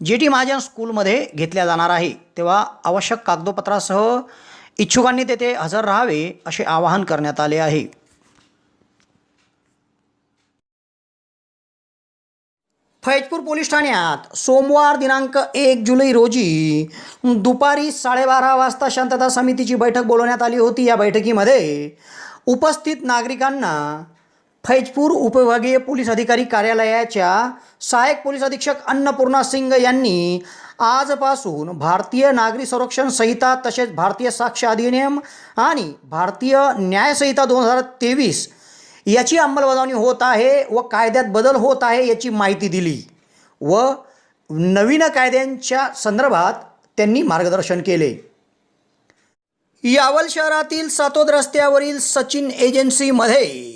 जे टी महाजन स्कूलमध्ये घेतल्या जाणार आहे तेव्हा आवश्यक कागदोपत्रासह इच्छुकांनी तेथे हजर राहावे असे आवाहन करण्यात आले आहे. फैजपूर पोलीस ठाण्यात सोमवार दिनांक एक जुलै रोजी दुपारी साडेबारा वाजता शांतता समितीची बैठक बोलवण्यात आली होती. या बैठकीमध्ये उपस्थित नागरिकांना फैजपूर उपविभागीय पोलीस अधिकारी कार्यालयाच्या सहाय्यक पोलीस अधीक्षक अन्नपूर्णा सिंग यांनी आजपासून भारतीय नागरी संरक्षण संहिता तसेच भारतीय साक्ष अधिनियम आणि भारतीय न्यायसंहिता दोन हजार तेवीस याची अंमलबजावणी होत आहे व कायद्यात बदल होत आहे याची माहिती दिली व नवीन कायद्यांच्या संदर्भात त्यांनी मार्गदर्शन केले. यावल शहरातील सातोद रस्त्यावरील सचिन एजन्सीमध्ये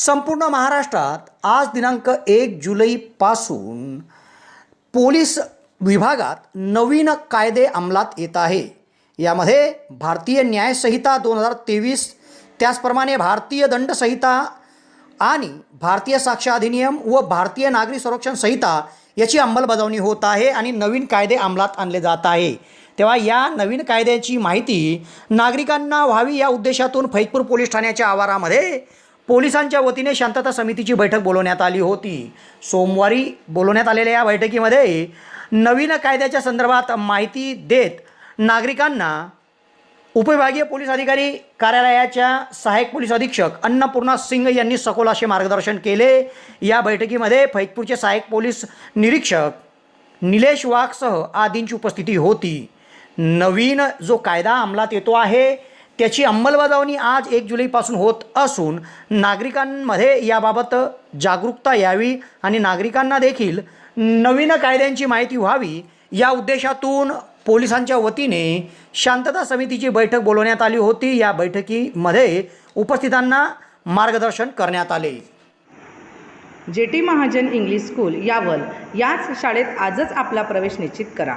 संपूर्ण महाराष्ट्रात आज दिनांक एक जुलैपासून पोलीस विभागात नवीन कायदे अंमलात येत आहे. यामध्ये भारतीय न्यायसंहिता दोन हजार तेवीस त्याचप्रमाणे भारतीय दंड संहिता आणि भारतीय साक्ष अधिनियम व भारतीय नागरी संरक्षण संहिता याची अंमलबजावणी होत आहे आणि नवीन कायदे अंमलात आणले जात आहे. तेव्हा या नवीन कायद्याची माहिती नागरिकांना व्हावी या उद्देशातून फैजपूर पोलीस ठाण्याच्या आवारामध्ये पोलिसांच्या वतीने शांतता समितीची बैठक बोलवण्यात आली होती. सोमवारी बोलवण्यात आलेल्या या बैठकीमध्ये नवीन कायद्याच्या संदर्भात माहिती देत नागरिकांना उपविभागीय पोलीस अधिकारी कार्यालयाच्या सहाय्यक पोलीस अधीक्षक अन्नपूर्णा सिंग यांनी सखोल असे मार्गदर्शन केले. या बैठकीमध्ये फैजपूरचे सहाय्यक पोलीस निरीक्षक निलेश वाघसह आदींची उपस्थिती होती. नवीन जो कायदा अंमलात येतो आहे त्याची अंमलबजावणी आज एक जुलैपासून होत असून नागरिकांमध्ये याबाबत जागरूकता यावी आणि नागरिकांना देखील नवीन कायद्यांची माहिती व्हावी या उद्देशातून पोलिसांच्या वतीने शांतता समितीची बैठक बोलवण्यात आली होती. या बैठकीमध्ये उपस्थितांना मार्गदर्शन करण्यात आले. J T Mahajan English school Yawal याच शाळेत आजच आपला प्रवेश निश्चित करा.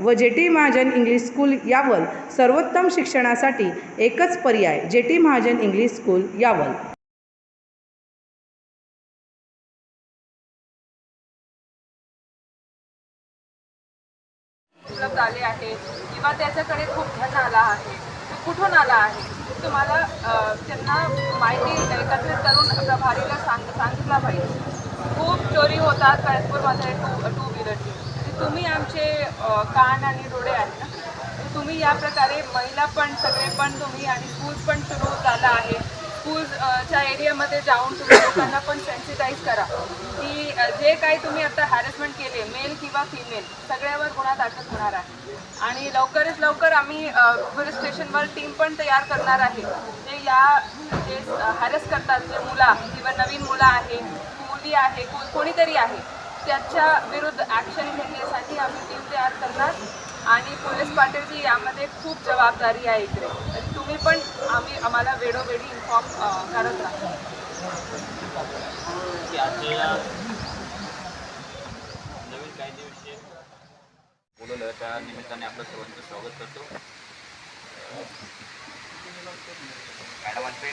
व J T Mahajan English school Yawal. सर्वोत्तम शिक्षणासाठी एकच पर्याय J T Mahajan English school Yawal. उपलब्ध आले आहे किंवा त्याच्याकडे खूप धन आला आहे. कुठून आला आहे? तुम्हाला त्यांना माहिती एकत्रित करून प्रभारीला सांग सांगितला पाहिजे. खूप चोरी होतात कळसपूरमध्ये टू टू व्हीलरची. तुम्ही आमचे कान आणि डोळे आहेत ना तुम्ही या प्रकारे महिला पण सगळे पण तुम्ही आणि स्कूल्स पण सुरू झाला आहे. स्कूलच्या एरियामध्ये जाऊन तुम्ही लोकांना पण सेन्सिटाईज करा. की जे काही तुम्ही आता हॅरेसमेंट केले मेल किंवा फिमेल सगळ्यावर गुन्हा दाखल होणार आहे. आणि लवकरच लवकर आम्ही पोलीस स्टेशनवर टीम पण तयार करणार आहे. जे या जे हॅरेस करतात जे मुला किंवा नवीन मुलं आहे मुली आहे कोणीतरी आहे त्याच्या विरुद्ध ॲक्शन घेण्यासाठी आम्ही टीम तयार करणार. आणि पोलीस पाटीलची यामध्ये खूप जबाबदारी आहे इकडे. तुम्ही पण आम्ही आम्हाला वेळोवेळी इन्फॉर्म करत राहा. बोलवलं त्या निमित्ताने आपलं सर्वांचं स्वागत करतो. मॅडमांचे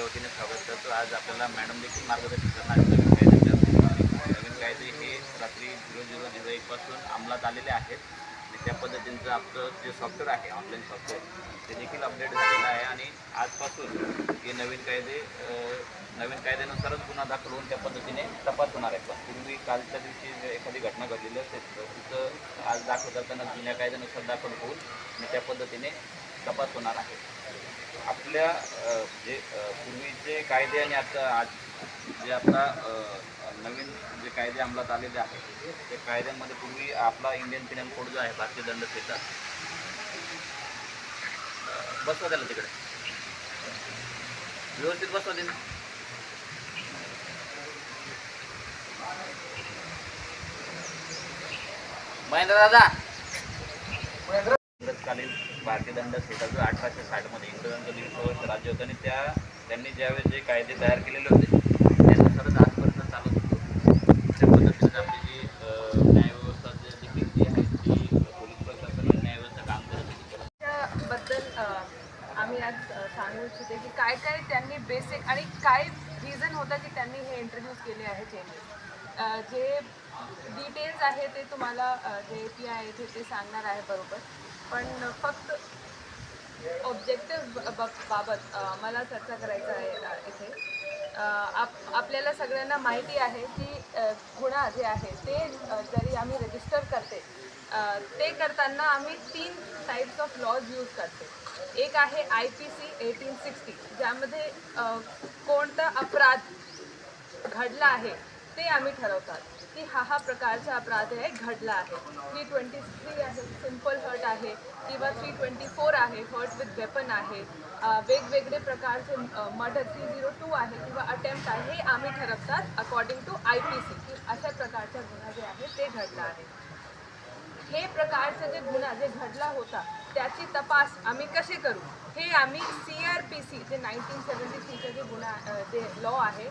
वतीने स्वागत करतो. आज आपल्याला मॅडम देखील मार्गदर्शन करणार आहेत नवीन कायद्याच्या नवीन कायदे हे रात्री झिरो झिरो झिरो एकपासून अंमलात आलेले आहेत. आणि त्या पद्धतीचं आपलं जे सॉफ्टवेअर आहे ऑनलाईन सॉफ्टवेअर ते देखील अपडेट झालेलं आहे. आणि आजपासून हे नवीन कायदे नवीन कायद्यानुसारच गुन्हा दाखल होऊन त्या पद्धतीने तपास होणार आहे. पण पूर्वी कालच्या दिवशी जर एखादी घटना घडलेली असेल तर तिथं आज दाखल करताना जुन्या कायद्यानुसार दाखल होऊन आणि त्या पद्धतीने तपास होणार आहे. आपल्या जे पूर्वीचे कायदे आणि आता आज जे आता नवीन जे कायदे अंमलात आलेले आहेत त्या कायद्यांमध्ये पूर्वी आपला इंडियन पिनल कोड जो आहे भारतीय दंड संहिता बसवा त्याला तिकडे. व्यवस्थित बसवा दे महेंद्र दादा. इंग्रजकालीन भारतीय दंड संहिता जो अठराशे साठमध्ये इंग्रजांचं दिवस राज्य होतं आणि त्या त्यांनी ज्यावेळेस जे कायदे तयार केलेले होते त्यानुसारच आजपर्यंत चालत होतो त्या पद्धतीने आपली जी अं, न्यायव्यवस्था जी देखील जी आहे ती पोलीस प्रशासन आणि न्यायव्यवस्था काम करत होती त्याबद्दल अ, आम्ही आज अ, सांगू इच्छिते की काय काय त्यांनी बेसिक आणि काय रिझन होता की त्यांनी हे इंट्रोड्यूस केले आहे चेंजेस जे डिटेल्स आहे ते तुम्हाला जे ए पी आहे ते ते सांगणार आहे बरोबर. पण फक्त ऑब्जेक्टिव्ह बाबत मला चर्चा करायचं आहे इथे. आप आपल्याला सगळ्यांना माहिती आहे की अ, गुन्हा जे आहे ते जरी आम्ही रजिस्टर करते ते करताना आम्ही तीन टाईप्स ऑफ लॉज यूज करते. एक आहे I P C eighteen sixty ज्यामध्ये कोणता अपराध घडला आहे ते आम्ही ठरवतात. की हा हा प्रकारचा अपराध आहे घडला आहे. थ्री ट्वेंटी थ्री आहे सिंपल हर्ट आहे किंवा थ्री ट्वेंटी फोर आहे हर्ट विथ वेपन आहे. वेगवेगळे प्रकारचे मर्डर थ्री झिरो टू आहे किंवा अटेम्प्ट आहे हे आम्ही ठरवतात according to I P C की अशा प्रकारचा गुन्हा जे आहे ते घडला आहे. हे प्रकारचे जे गुन्हा जे घडला होता त्याची तपास आम्ही कसे करू? हे आम्ही सी आर पी सी जे नाईन्टीन सेवन्टी थ्रीचे जे गुन्हा जे लॉ आहे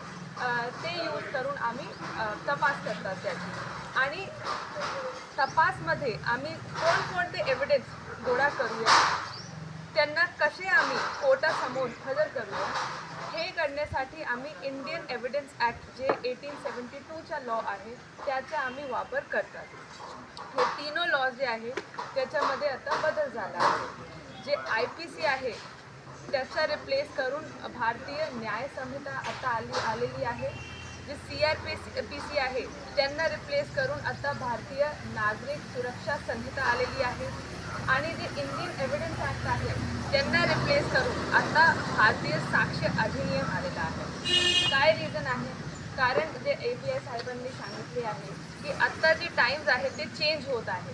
ते यूज करून आम्ही तपास करतात त्याची. आणि तपासमध्ये आम्ही कोणकोणते एव्हिडन्स गोळा करूया त्यांना कसे आम्ही कोर्टासमोर हजर करूया हे करण्यासाठी आम्ही इंडियन एव्हिडन्स ॲक्ट जे एटीन सेवन्टी टूचा लॉ आहे त्याचा आम्ही वापर करतात. हे तीनो लॉ जे आहे त्याच्यामध्ये आता बदल झाला आहे. जे आय पी सी आहे त्याचा रिप्लेस करून भारतीय न्याय संहिता आता आली आलेली आहे. जे C R P C P C आहे त्यांना रिप्लेस करून आता भारतीय नागरिक सुरक्षा संहिता आलेली आहे. आणि जे इंडियन एव्हिडन्स ॲक्ट आहे त्यांना रिप्लेस करून आता भारतीय साक्ष अधिनियम आलेला आहे. काय रिझन आहे? कारण जे ए पी आय साहेबांनी सांगितले आहे की आत्ता जे टाईम्स आहे ते चेंज होत आहे.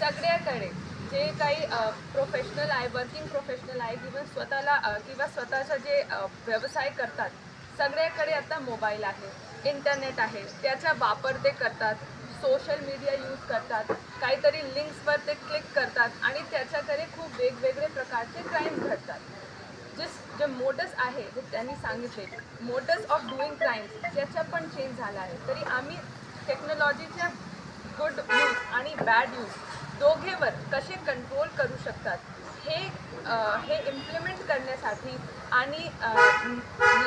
सगळ्याकडे जे काही प्रोफेशनल आहे वर्किंग प्रोफेशनल आहे किंवा स्वतःला किंवा स्वतःचा जे व्यवसाय करतात सगळ्याकडे आता मोबाईल आहे इंटरनेट आहे त्याचा वापर ते करतात सोशल मीडिया यूज करतात काहीतरी लिंक्सवर ते क्लिक करतात आणि त्याच्याकडे खूप वेगवेगळे प्रकारचे क्राईम्स घडतात. जे जे मोडस आहे जे त्यांनी सांगितले मोडस ऑफ डुईंग क्राईम्स याचा पण चेंज झाला आहे. तरी आम्ही टेक्नॉलॉजीच्या गुड यूज आणि बॅड यूज दोघेवर कसे कंट्रोल करू शकतात हे हे इम्प्लिमेंट करण्यासाठी आणि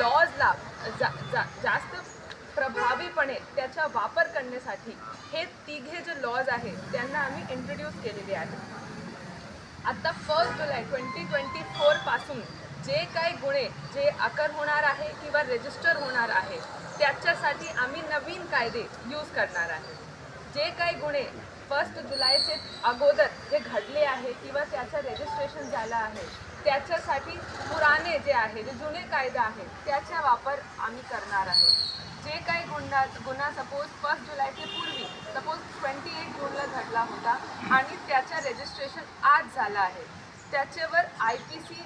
लॉजला जा जा जास्त प्रभावीपणे त्याचा वापर करण्यासाठी हे तिघे जे लॉज आहेत त्यांना आम्ही इंट्रोड्यूस केलेले आहेत. आता फर्स्ट जुलै ट्वेंटी ट्वेंटी फोरपासून जे काही गुन्हे जे अकर होणार आहे किंवा रजिस्टर होणार आहे त्याच्यासाठी आम्ही नवीन कायदे यूज करणार आहे. जे काही गुन्हे फर्स्ट जुलैचे अगोदर जे घडले आहे किंवा त्याचं रजिस्ट्रेशन झालं आहे त्याच्यासाठी पुराणे जे आहे जे जुने कायदा आहे त्याचा वापर आम्ही करणार आहे जे काही गुन्हा गुन्हा सपोज फर्स्ट जुलैच्या पूर्वी सपोज ट्वेंटी एट जूनला घडला होता आणि त्याचं रजिस्ट्रेशन आज झालं आहे. त्याच्यावर आय पी सी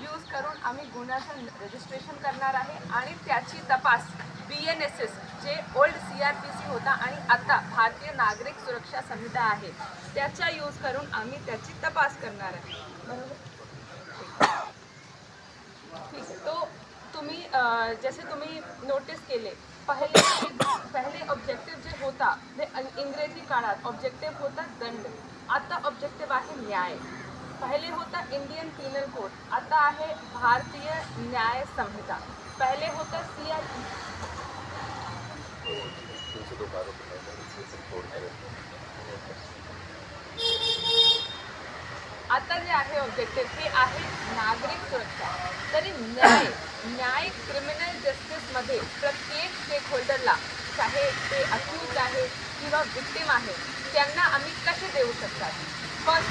यूज करून आम्ही गुन्ह्याचं रजिस्ट्रेशन करणार आहे आणि त्याची तपास बी एन एस एस जे old C R P C होता आणि आता भारतीय नागरिक सुरक्षा संहिता आहे त्याचा यूज करून आम्ही त्याची तपास करणार आहे. जसे तुम्ही नोटीस केले पहिले पहिले ऑब्जेक्टिव्ह जे होता ते अं- इंग्रजी काळात होता दंड आता ऑब्जेक्टिव्ह आहे न्याय पहिले होता इंडियन पिनल कोड आता आहे भारतीय न्याय संहिता पहिले होता सी आर आता जे आहे ऑब्जेक्टिव्ह ते आहे नागरिक सुरक्षा. तरी न्याय न्याय क्रिमिनल जस्टिसमध्ये प्रत्येक स्टेक होल्डरला चाहे ते अक्यूज आहे किंवा विक्टीम आहे त्यांना आम्ही कसे देऊ शकतात? पण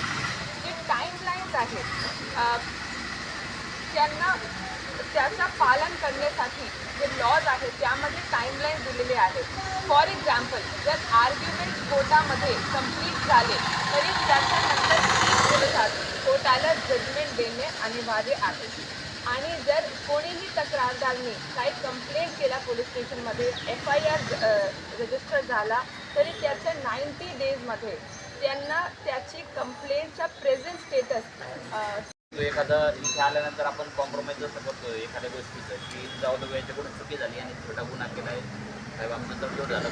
जे टाईमलाईन्स आहेत त्यांना त्याचं पालन करण्यासाठी जे लॉज आहेत त्यामध्ये टाईमलाईन दिलेले आहेत. फॉर एक्झाम्पल जर आर्ग्युमेंट कोर्टामध्ये कंप्लीट झाले तरी त्याच्या तीस दिवसात कोर्टाला आणि व्हावे अनिवार्य आणि जर कोणीही तक्रारदारने काही कंप्लेंट केला पोलीस स्टेशनमध्ये एफ आय आर रजिस्टर झाला तरी त्याच्या नाईन्टी डेजमध्ये त्यांना त्याची कंप्लेंटचा प्रेझेंट स्टेटस तो एखादा इथे आल्यानंतर आपण कॉम्प्रोमाइज जसं करतो एखाद्या गोष्टीचं की जाऊ दे याच्याकडून चुकी झाली आणि छोटा गुन्हा केला आहे साहेब आमचं तर झालं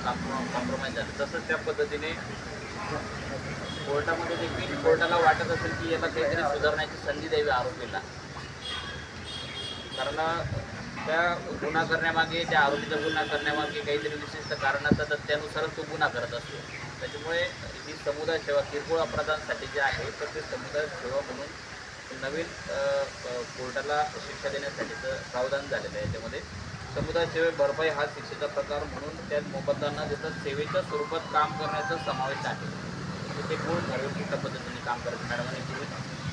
कॉम्प्रोमाइज झालं. तसंच त्या पद्धतीने कोर्टामध्ये देखील कोर्टाला वाटत असेल की याला काहीतरी सुधारण्याची संधी द्यावी आरोपीला. कारण त्या गुन्हा करण्यामागे त्या आरोपीचा गुन्हा करण्यामागे काहीतरी विशिष्ट कारण असतात तर त्यानुसारच तो गुन्हा करत असतो. त्याच्यामुळे ही समुदाय सेवा किरकोळ अपराधांसाठी जे आहे तर ते समुदाय सेवा म्हणून नवीन कोर्टाला शिक्षा देण्यासाठीचं प्रावधान झालेलं आहे याच्यामध्ये. समुदाय सेवे भरपाई हा शिक्षेचा प्रकार म्हणून त्यात मोबदलांना जसं सेवेच्या स्वरूपात काम करण्याचा समावेश आहे. म्हणजे ते कोण ठरवेल पद्धतीने काम करायचं? मॅडमांनी पूर्वी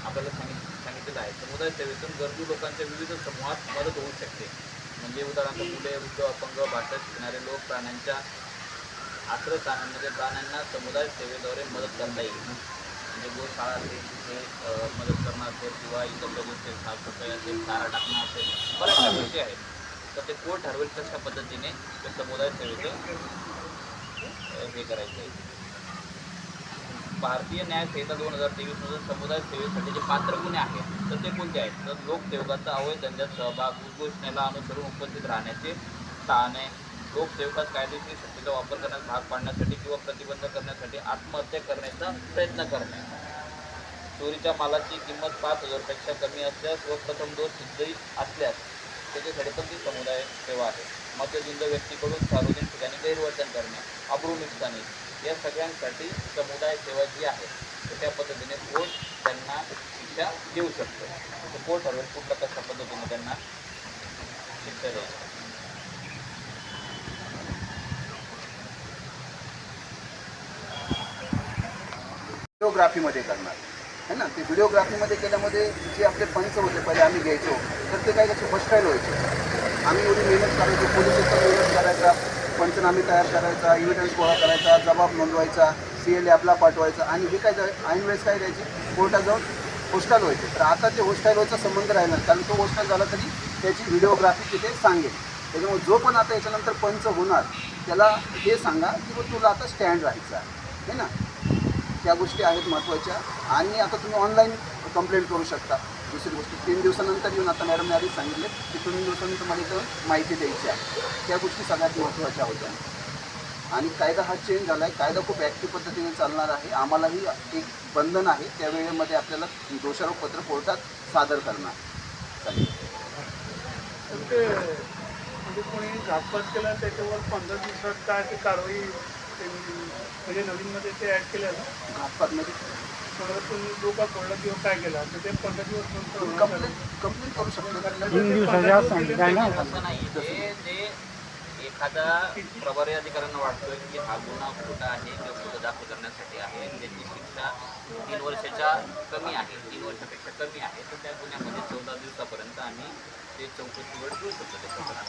आपल्याला सांगित सांगितलेलं आहे. समुदाय सेवेतून गरजू लोकांच्या विविध समूहात मदत होऊ शकते. म्हणजे उदाहरणार्थ मुले वृद्ध अपंग भाषा शिकणारे लोक प्राण्यांच्या आश्रयस्थानांमध्ये प्राण्यांना समुदाय सेवेद्वारे मदत करता येईल. म्हणजे गोशाळा असेल तिथे मदत करणं असेल किंवा इतर काही गोष्टी साफसफाई असेल चारा टाकणं असेल बऱ्याचशा गोष्टी आहेत. तर ते कोण ठरवेल तशा पद्धतीने ते समुदाय सेवेचं हे करायचं आहे? भारतीय न्याय संहिता दोन हजार तेवीसमधून समुदाय सेवेसाठी जे पात्र गुन्हे आहेत तर ते कोणते आहेत? तर लोकसेवकाचा अवैध धंद्यात सहभाग उद्घोषणेला अनुसरून उपस्थित राहण्याचे टाळणे लोकसेवकात कायदेशीर शक्तीचा वापर करण्यास भाग पाडण्यासाठी किंवा प्रतिबंध करण्यासाठी आत्महत्या करण्याचा प्रयत्न करणे. चोरीच्या मालाची किंमत पाच हजारपेक्षा कमी असल्यास व प्रथम दोष सिद्धही असल्यास त्याच्यासाठी पण ती समुदाय सेवा आहे. मध्यजुंद व्यक्तीकडून सार्वजनिक ठिकाणी गैरवर्तन करणे अब्रू नुकसानी या सगळ्यांसाठी समुदाय सेवा जी आहे तर त्या पद्धतीने कोर्ट त्यांना शिक्षा देऊ शकतो? तर कोर्ट ठरवेल कुठल्या कशा पद्धतीने त्यांना शिक्षा शकतो? व्हिडिओग्राफीमध्ये करणार. है ना? ते व्हिडिओग्राफीमध्ये केल्यामध्ये जे आपले पंच होते पहिले आम्ही घ्यायचो तर ते काही त्याचे फस्टाईल व्हायचे. आम्ही एवढी मेहनत करायचो पोलीस मेहनत करायचा. पंचनामे तयार करायचा इव्हिडन्स गोळा करायचा जबाब नोंदवायचा सी एल ॲपला पाठवायचा आणि हे काय जाय- ऐन वेळेस काय द्यायची? कोर्टात जाऊन होस्टाईल व्हायचे. तर आता ते होस्टाईलवरचा संबंध राहिला कारण तो होस्टाईल झाला तरी त्याची व्हिडिओग्राफी तिथे सांगेल. त्याच्यामुळे जो पण आता याच्यानंतर पंच होणार त्याला हे सांगा की मग तुला आता स्टँड राहायचा आहे. है ना? त्या गोष्टी आहेत महत्त्वाच्या. आणि आता तुम्ही ऑनलाईन कंप्लेंट करू शकता. दुसरी गोष्ट तीन दिवसानंतर येऊन आता मॅडमने आधीच सांगितले की तीन दिवसांनी तुम्हाला इथं माहिती द्यायची आहे. त्या गोष्टी सगळ्यात महत्त्वाच्या होत्या. आणि कायदा हा चेंज झाला आहे कायदा खूप ॲक्टिव्ह पद्धतीने चालणार आहे. आम्हालाही एक बंधन आहे. त्या वेळेमध्ये आपल्याला दोषारोपपत्र कोर्टात सादर करणार. म्हणजे कोणी घातपात केला त्याच्यावर पंधरा दिवसात काय ते कारवाई ते म्हणजे नवीनमध्ये ते ॲड केलं ना? घातपातमध्ये पडला किंवा काय केला? तर ते पंधरा दिवस नंतर होणार कंप्लेंट कंप्लेंट करू शकतो. असं नाही ते ते एखादा प्रभारी अधिकाऱ्यांना वाटतोय की हा गुन्हा खोटा आहे किंवा गुन्हा दाखल करण्यासाठी आहे त्याची शिक्षा तीन वर्षाच्या कमी आहे तीन वर्षापेक्षा कमी आहे तर त्या गुन्ह्यामध्ये चौदा दिवसापर्यंत आम्ही ते चौकशीवर ठेवू शकतो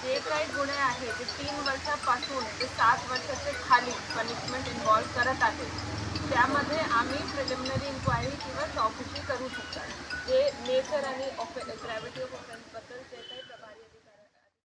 जे काही गुन्हे आहेत ते तीन वर्षापासून ते सात वर्षाचे खाली पनिशमेंट इन्व्हॉल्व करत आहेत. त्यामध्ये आम्ही प्रिलिमिनरी इन्क्वायरी किंवा चौकशी करू शकतात जे नेचर आणि ऑफे ग्रॅव्हिटी ऑफ ऑफेन्सबद्दल जे